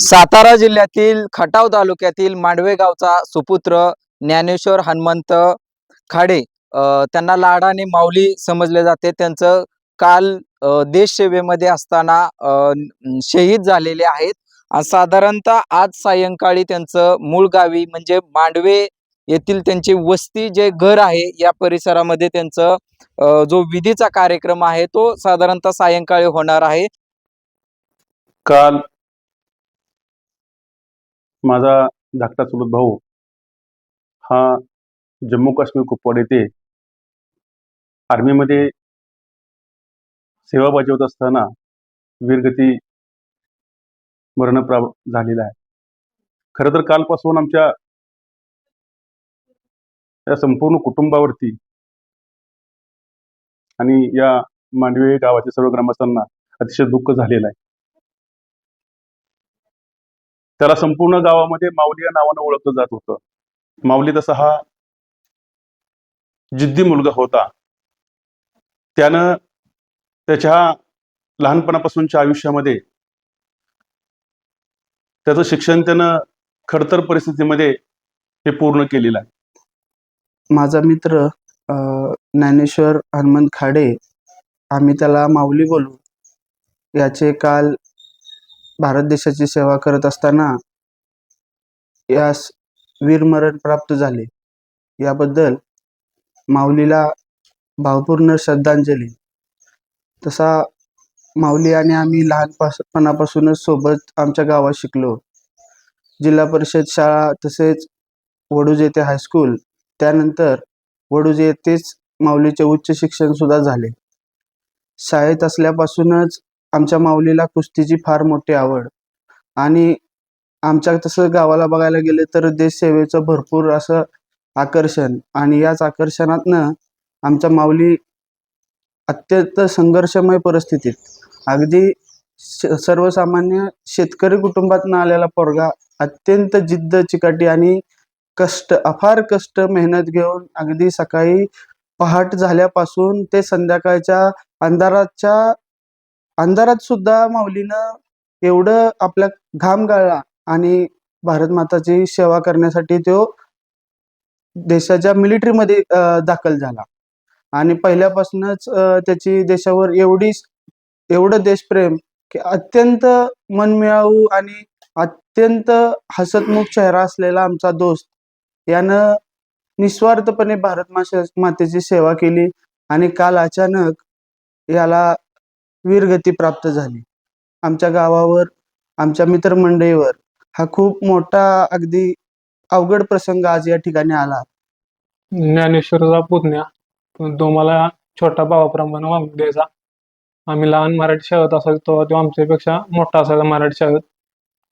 सातारा जिल्ह्यातील खटाव तालुक्यातील मांडवे गावचा सुपुत्र ज्ञानेश्वर हनुमंत खाडे अ, त्यांना लाडाने माऊली समजले जाते. त्यांचं काल देश देशसेवेमध्ये असताना शहीद झालेले आहेत. साधारणतः आज सायंकाळी त्यांचं मूळ गावी म्हणजे मांडवे येथील त्यांची वस्ती जे घर आहे या परिसरामध्ये त्यांचं जो विधीचा कार्यक्रम आहे तो साधारणतः सायंकाळी होणार आहे. काल माझा धाकटा चुलत भाऊ हा जम्मू काश्मीर कुपवाड येथे आर्मीमध्ये सेवा बजावत असताना वीरगती मरणप्राप झालेला आहे. खरं तर कालपासून आमच्या या संपूर्ण कुटुंबावरती आणि या मांडवे गावाच्या सर्व ग्रामस्थांना अतिशय दुःख झालेलं आहे. त्याला संपूर्ण गावामध्ये माऊली या नावानं ओळखलं जात होतं. माऊली तसा हा जिद्दी मुलगा होता. त्यानं त्याच्या लहानपणापासूनच्या आयुष्यामध्ये त्याचं शिक्षण त्यानं खडतर परिस्थितीमध्ये हे पूर्ण केलेलं आहे. माझा मित्र ज्ञानेश्वर हनुमंत खाडे आम्ही त्याला माऊली बोलू याचे काल भारत देशाची सेवा करत असताना यास वीरमरण प्राप्त झाले. याबद्दल माऊलीला भावपूर्ण श्रद्धांजली. तसा माऊली आणि आम्ही लहानपणापासूनच सोबत आमच्या गावात शिकलो. जिल्हा परिषद शाळा तसेच वडूज येथे हायस्कूल त्यानंतर वडूज येथेच माऊलीचे उच्च शिक्षण सुद्धा झाले. शाळेत असल्यापासूनच आमच्या माऊलीला कुस्तीची फार मोठी आवड. आणि आमच्या तसं गावाला बघायला गेले तर देशसेवेचं भरपूर असं आकर्षण. आणि याच आकर्षणातनं आमच्या माऊली अत्यंत संघर्षमय परिस्थितीत. अगदी श- सर्वसामान्य शेतकरी कुटुंबातनं आलेला पोरगा अत्यंत जिद्द चिकाटी आणि कष्ट अफार कष्ट मेहनत घेऊन अगदी सकाळी पहाट झाल्यापासून ते संध्याकाळच्या अंधाराच्या अंधारात सुद्धा माऊलीनं एवढं आपल्या घाम गाळला आणि भारत माताची सेवा करण्यासाठी तो देशाच्या मिलिटरीमध्ये दाखल झाला. आणि पहिल्यापासूनच त्याची देशावर एवढी एवढं देशप्रेम की अत्यंत मनमिळावू आणि अत्यंत हसतमुख चेहरा असलेला आमचा दोस्त यानं निस्वार्थपणे भारत माशा मातेची सेवा केली आणि काल अचानक याला वीरगती प्राप्त झाली. आमच्या गावावर आमच्या मित्रमंडळीवर हा खूप मोठा अगदी अवघड प्रसंग आज या ठिकाणी आला. ज्ञानेश्वरचा पुतण्या तो मला छोटा भावाप्रमाणे वागणूक द्यायचा. आम्ही लहान मराठी शाळेत असायचो तेव्हा तो आमच्यापेक्षा मोठा असायचा मराठी शाळेत.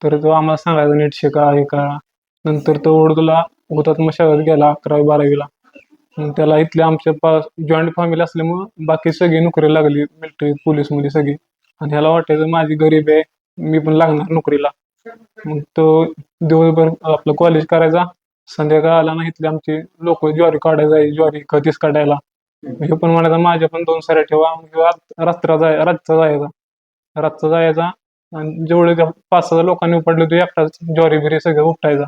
तर तो आम्हाला सांगायचा नीट शिका हे करा. नंतर तो उर्दूला हुतात्मा शाळेत गेला अकरावी बारावीला. त्याला इथले आमच्या पास जॉईंट फॅमिली असल्यामुळं बाकी सगळी नोकरी लागली मिलिटरी पोलीसमध्ये सगळी. आणि ह्याला वाटायचं माझी गरीब आहे मी पण लागणार नोकरीला. मग तो दिवसभर आपलं कॉलेज करायचा. संध्याकाळ आला ना इथले आमचे लोक ज्वारी काढायला ज्वारी कधीच काढायला. हे पण म्हणायचा माझ्या पण दोन साऱ्या ठेवा. रात्र जाय रातचा जायचा. रातचा जायचा आणि जेवढे त्या पाच सहा लोकांनी उपडले तो एकटाच ज्वारी बिरी सगळं उपटायचा.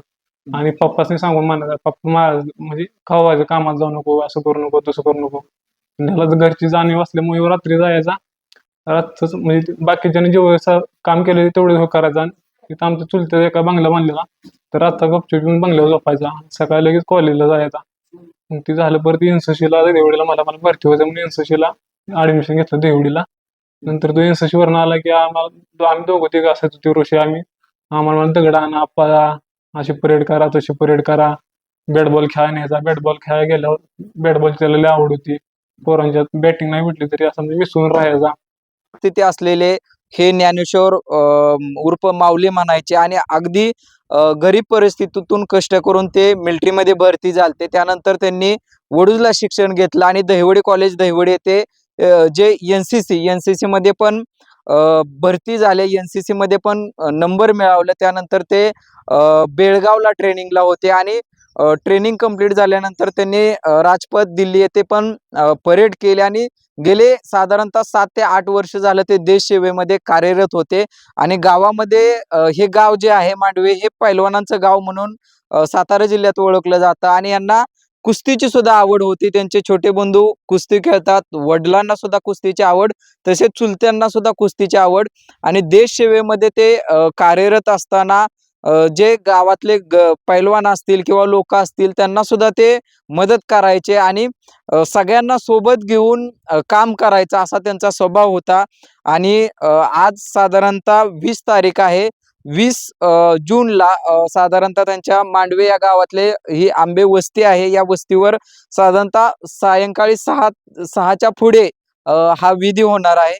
आणि पप्पासनी सांगून म्हणायचा पप्पा मा म्हणजे खवायचं कामात जाऊ नको असं करू नको तसं करू नको. त्याला ह्याला घरची जाणीव असल्यामुळे रात्री जायचा. रातच म्हणजे ते बाकीच्यांनी जेवढं काम केलं तेवढं ह्यो करायचा. आणि तिथं आमच्या चुलत्या एका बंगला बांधलेला. तर आता गपचूप येऊन बंगल्यावर झोपायचा. सकाळी लगेच कॉलेजला जायचा. मग ते झालं परत एनसीसीला देवडीला मला मला भरती व्हायचं म्हणून एनसीसीला ऍडमिशन घेतलं देवडीला. नंतर तो एनसीसी वरून आला की आम्हाला आम्ही दोघं तिघं असायचो ते ऋषी आम्ही. आम्हाला म्हणा दगड आणा आप्पा अशी परेड करा तशी परेड करा. बॅट बॉल खेळायला न्यायचा बॅट बॉल खेळायला गेल्यावर बॅट बॉल त्याला लय आवड होती. पोरांच्या बॅटिंग नाही भेटली तरी असं म्हणजे मिसळून राहायचा तिथे असलेले हे ज्ञानेश्वर अं, उर्फ माऊली म्हणायचे आणि अगदी गरीब परिस्थितीतून कष्ट करून ते मिलिटरीमध्ये भरती झालते. त्यानंतर त्यांनी वडूजला शिक्षण घेतलं आणि दहिवडी कॉलेज दहिवडी येथे जे N C C N C C मध्ये पण भरती झाले. एन सी सी मध्ये पण नंबर मिळवलं. त्यानंतर ते बेळगावला ट्रेनिंगला होते आणि ट्रेनिंग कंप्लीट झाल्यानंतर त्यांनी राजपथ दिल्ली येथे पण परेड केले आणि गेले साधारणतः सात ते आठ वर्ष झालं ते देश सेवेमध्ये कार्यरत होते. आणि गावामध्ये हे गाव जे आहे मांडवे हे पैलवानांचं गाव म्हणून सातारा जिल्ह्यात ओळखलं जातं. आणि यांना कुस्तीची सुद्धा आवड होती. त्यांचे छोटे बंधू कुस्ती खेळतात. वडिलांना सुद्धा कुस्तीची आवड तसेच चुलत्यांना सुद्धा कुस्तीची आवड. आणि देश सेवेमध्ये ते कार्यरत असताना जे गावातले ग पैलवान असतील किंवा लोक असतील त्यांना सुद्धा ते मदत करायचे आणि सगळ्यांना सोबत घेऊन काम करायचा असा त्यांचा स्वभाव होता. आणि आज साधारणतः वीस तारीख आहे. वीस अ, जूनला साधारणतः त्यांच्या मांडवे या गावातले ही आंबे वस्ती आहे. या वस्तीवर साधारणतः सायंकाळी सहा सहाच्या पुढे अ, हा विधी होणार आहे.